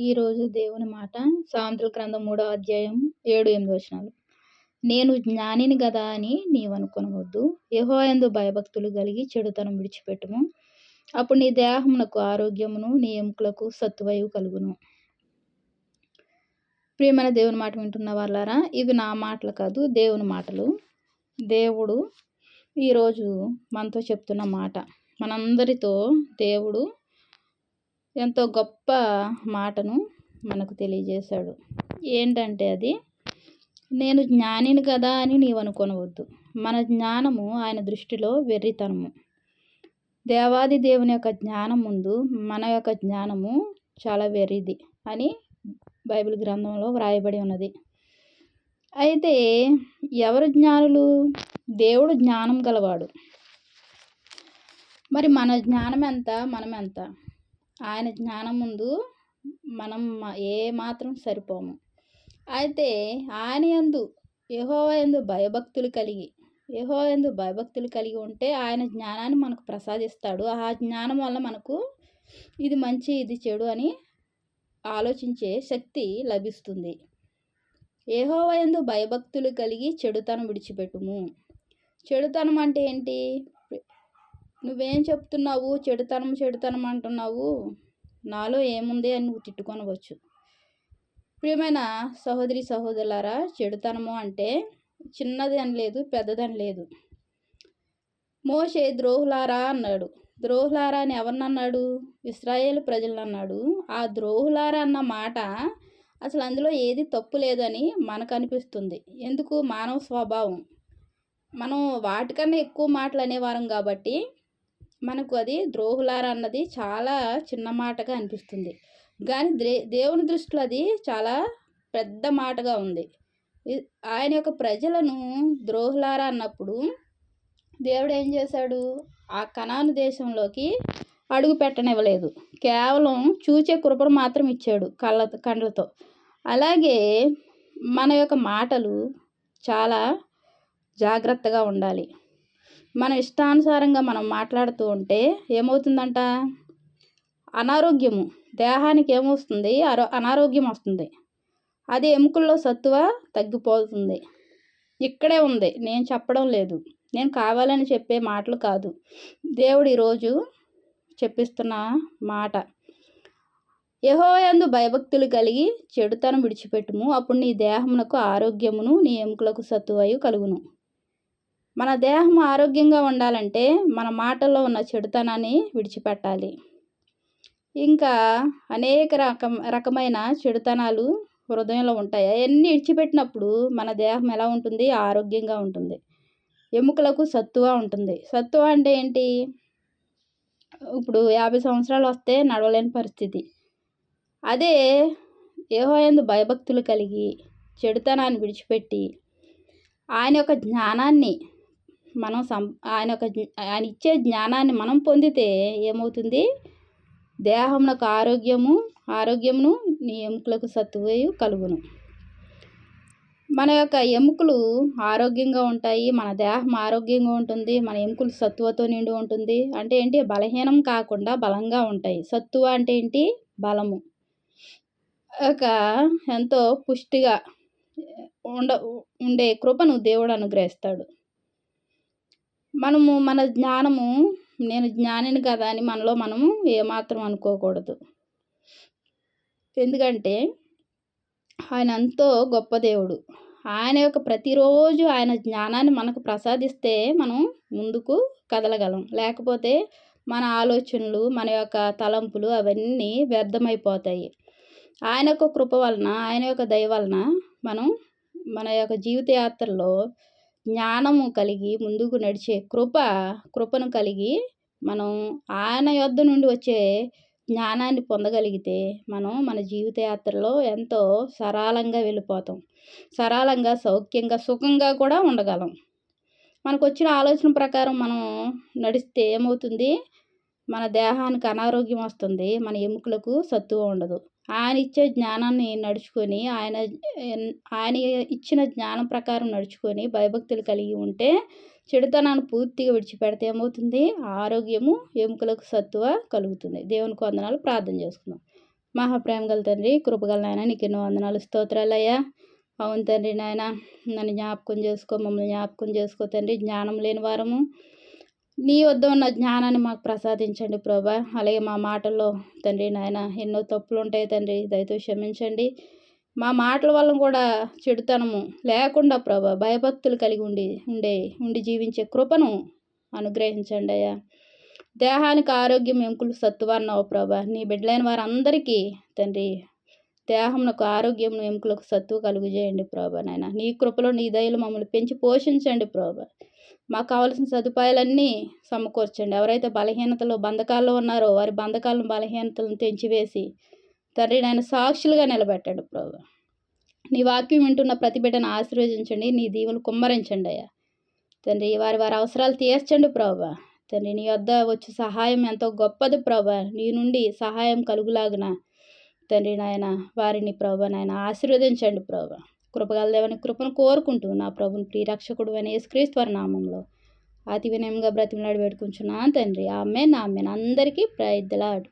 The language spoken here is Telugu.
ఈరోజు దేవుని మాట సాంతుల గ్రంథం మూడో అధ్యాయం ఏడు ఎనిమిది వచనాలు. నేను జ్ఞానిని కదా అని నీవనుకొనవద్దు. యహోయందు భయభక్తులు కలిగి చెడుతనం విడిచిపెట్టుము. అప్పుడు నీ దేహమునకు ఆరోగ్యమును నీ ఎముకలకు సత్తువయు కలుగును. ప్రియమైన దేవుని మాట వింటున్న వాళ్ళారా ఇవి నా మాటలు కాదు దేవుని మాటలు. దేవుడు ఈరోజు మనతో చెప్తున్న మాట. మనందరితో దేవుడు ఎంతో గొప్ప మాటను మనకు తెలియజేశాడు. ఏంటంటే అది నేను జ్ఞానిని కదా అని నీవు అనుకోనవద్దు. మన జ్ఞానము ఆయన దృష్టిలో వెర్రితనము. దేవాది దేవుని యొక్క జ్ఞానం ముందు మన యొక్క జ్ఞానము చాలా వెర్రిది అని బైబిల్ గ్రంథంలో వ్రాయబడి ఉన్నది. అయితే ఎవరు జ్ఞానులు? దేవుడు జ్ఞానం గలవాడు. మరి మన జ్ఞానం ఎంత మనం ఎంత ఆయన జ్ఞానం ముందు మనం ఏ మాత్రం సరిపోము. అయితే ఆయన ఎందు యహో ఎందు భయభక్తులు కలిగి యహో ఎందు భయభక్తులు కలిగి ఉంటే ఆయన జ్ఞానాన్ని మనకు ప్రసాదిస్తాడు. ఆ జ్ఞానం వల్ల మనకు ఇది మంచి ఇది చెడు అని ఆలోచించే శక్తి లభిస్తుంది. ఏహో ఎందు భయభక్తులు కలిగి చెడుతనం విడిచిపెట్టుము. చెడుతనం అంటే ఏంటి? నువ్వేం చెప్తున్నావు? చెడుతనం చెడుతనం అంటున్నావు. నాలో ఏముంది అని నువ్వు తిట్టుకొనవచ్చు. ప్రియమైన సహోదరి సహోదరులారా చెడుతనము అంటే చిన్నది అని లేదు పెద్దదని లేదు. మోషే ద్రోహులారా అన్నాడు. ద్రోహులారా అని ఎవరినన్నాడు ఇస్రాయేల్ ప్రజలను అన్నాడు. ఆ ద్రోహులారా అన్న మాట అసలు అందులో ఏది తప్పు లేదని మనకు అనిపిస్తుంది ఎందుకు? మానవ స్వభావం. మనం వాటికన్నా ఎక్కువ మాటలు అనేవారం కాబట్టి మనకు అది ద్రోహులారా అన్నది చాలా చిన్న మాటగా అనిపిస్తుంది. కానీ దేవుని దృష్టిలో అది చాలా పెద్ద మాటగా ఉంది. ఆయన యొక్క ప్రజలను ద్రోహులారా అన్నప్పుడు దేవుడు ఏం చేశాడు? ఆ కణాను దేశంలోకి అడుగు పెట్టనివ్వలేదు. కేవలం చూచే కృపను మాత్రం ఇచ్చాడు కళ్ళ కండ్లతో. అలాగే మన యొక్క మాటలు చాలా జాగ్రత్తగా ఉండాలి. మన ఇష్టానుసారంగా మనం మాట్లాడుతూ ఉంటే ఏమవుతుందంట? అనారోగ్యము. దేహానికి ఏమొస్తుంది? అరో అనారోగ్యం వస్తుంది. అది ఎముకల్లో సత్తువ తగ్గిపోతుంది. ఇక్కడే ఉంది. నేను చెప్పడం లేదు. నేను కావాలని చెప్పే మాటలు కాదు. దేవుడు ఈరోజు చెప్పిస్తున్న మాట. యహోయందు భయభక్తులు కలిగి చెడుతనం విడిచిపెట్టుము. అప్పుడు నీ దేహమునకు ఆరోగ్యమును నీ ఎముకలకు సత్తువయు కలుగును. మన దేహం ఆరోగ్యంగా ఉండాలంటే మన మాటల్లో ఉన్న చెడుతనాన్ని విడిచిపెట్టాలి. ఇంకా అనేక రకం రకమైన చెడుతనాలు హృదయంలో ఉంటాయి? అవన్నీ విడిచిపెట్టినప్పుడు మన దేహం ఎలా ఉంటుంది? ఆరోగ్యంగా ఉంటుంది. ఎముకలకు సత్తువ ఉంటుంది. సత్తువ అంటే ఏంటి? ఇప్పుడు యాభై సంవత్సరాలు వస్తే నడవలేని పరిస్థితి. అదే ఏహోయందు భయభక్తులు కలిగి చెడుతనాన్ని విడిచిపెట్టి ఆయన యొక్క జ్ఞానాన్ని మనం సం ఆయన యొక్క ఆయన ఇచ్చే జ్ఞానాన్ని మనం పొందితే ఏమవుతుంది? దేహమునకు ఆరోగ్యము ఆరోగ్యమును నీ ఎముకలకు సత్తువేయు కలుగును. మన యొక్క ఎముకలు ఆరోగ్యంగా ఉంటాయి మన దేహం ఆరోగ్యంగా ఉంటుంది మన ఎముకలు సత్తువతో నిండి ఉంటుంది. అంటే ఏంటి? బలహీనం కాకుండా బలంగా ఉంటాయి. సత్తువ అంటే ఏంటి? బలము. ఒక ఎంతో పుష్టిగా ఉండ ఉండే కృపను దేవుడు అనుగ్రహిస్తాడు. మనము మన జ్ఞానము నేను జ్ఞానిని కదా అని మనలో మనము ఏమాత్రం అనుకోకూడదు. ఎందుకంటే ఆయన ఎంతో గొప్ప దేవుడు. ఆయన యొక్క ప్రతిరోజు ఆయన జ్ఞానాన్ని మనకు ప్రసాదిస్తే మనం ముందుకు కదలగలం. లేకపోతే మన ఆలోచనలు మన యొక్క తలంపులు అవన్నీ వ్యర్థమైపోతాయి. ఆయన యొక్క కృప వలన ఆయన యొక్క దయ వలన మనం మన యొక్క జీవిత యాత్రలో జ్ఞానము కలిగి ముందుకు నడిచే కృప కృపను కలిగి మనం ఆయన యొద్ధ నుండి వచ్చే జ్ఞానాన్ని పొందగలిగితే మనం మన జీవిత యాత్రలో ఎంతో సరళంగా వెళ్ళిపోతాం. సరళంగా సౌఖ్యంగా సుఖంగా కూడా ఉండగలం. మనకు వచ్చిన ఆలోచన ప్రకారం మనం నడిస్తే ఏమవుతుంది? మన దేహానికి అనారోగ్యం వస్తుంది. మన ఎముకలకు సత్తువ ఉండదు. ఆయన ఇచ్చే జ్ఞానాన్ని నడుచుకొని ఆయన ఆయన ఇచ్చిన జ్ఞానం ప్రకారం నడుచుకొని భయభక్తులు కలిగి ఉంటే చెడుతనాన్ని పూర్తిగా విడిచిపెడితే ఏమవుతుంది? ఆరోగ్యము ఎముకలకు సత్తువ కలుగుతుంది. దేవునికి వందనాలు. ప్రార్థన చేసుకుందాం. మహాప్రేమ గల తండ్రి కృపగల నాయన నీకు ఎన్నో వందనాలు. స్తోత్రాలయ్యా అవును తండ్రి నాయన నన్ను జ్ఞాపకం చేసుకో మమ్మల్ని జ్ఞాపకం చేసుకో తండ్రి. జ్ఞానం లేని వారము. నీ వద్ద ఉన్న జ్ఞానాన్ని మాకు ప్రసాదించండి ప్రభా. అలాగే మా మాటల్లో తండ్రి నాయన ఎన్నో తప్పులు ఉంటాయి తండ్రి దయతో క్షమించండి. మా మాటల వల్ల కూడా చెడుతనము లేకుండా ప్రభా భయభక్తులు కలిగి ఉండి ఉండే ఉండి జీవించే కృపను అనుగ్రహించండి అయ్యా. దేహానికి ఆరోగ్యం ఎముకలు సత్తువ ప్రభా. నీ బిడ్డలైన వారందరికీ తండ్రి దేహమునకు ఆరోగ్యం ఎముకలకు సత్తువ కలుగు చేయండి ప్రభా నాయన. నీ కృపలో నీ దయలు మమ్మల్ని పెంచి పోషించండి ప్రభా. మాకు కావాల్సిన సదుపాయాలన్నీ సమకూర్చండి. ఎవరైతే బలహీనతలో బంధకాల్లో ఉన్నారో వారి బంధకాలను బలహీనతలను తెంచివేసి తండ్రి నాయన సాక్షులుగా నిలబెట్టాడు ప్రభా. నీ వాక్యం వింటున్న ప్రతి బిడ్డను ఆశీర్వదించండి. నీ దీవులు కుమ్మరించండి అయ్యా. తండ్రి వారి వారి అవసరాలు తీర్చండి ప్రభా. తండ్రి నీ వద్ద వచ్చే సహాయం ఎంతో గొప్పది ప్రభా. నీ నుండి సహాయం కలుగులాగున తండ్రి నాయన వారిని ప్రభా నాయన ఆశీర్వదించండి ప్రభా. కృపగల దేవని కృపను కోరుకుంటూ నా ప్రభుని ప్రియరక్షకుడు అని యేసుక్రీస్తు వారి నామంలో అతి వినయంగా బ్రతిమలాడి పెట్టుకుంటున్నాను తండ్రి. ఆమె నా అందరికీ ప్రయత్లాడు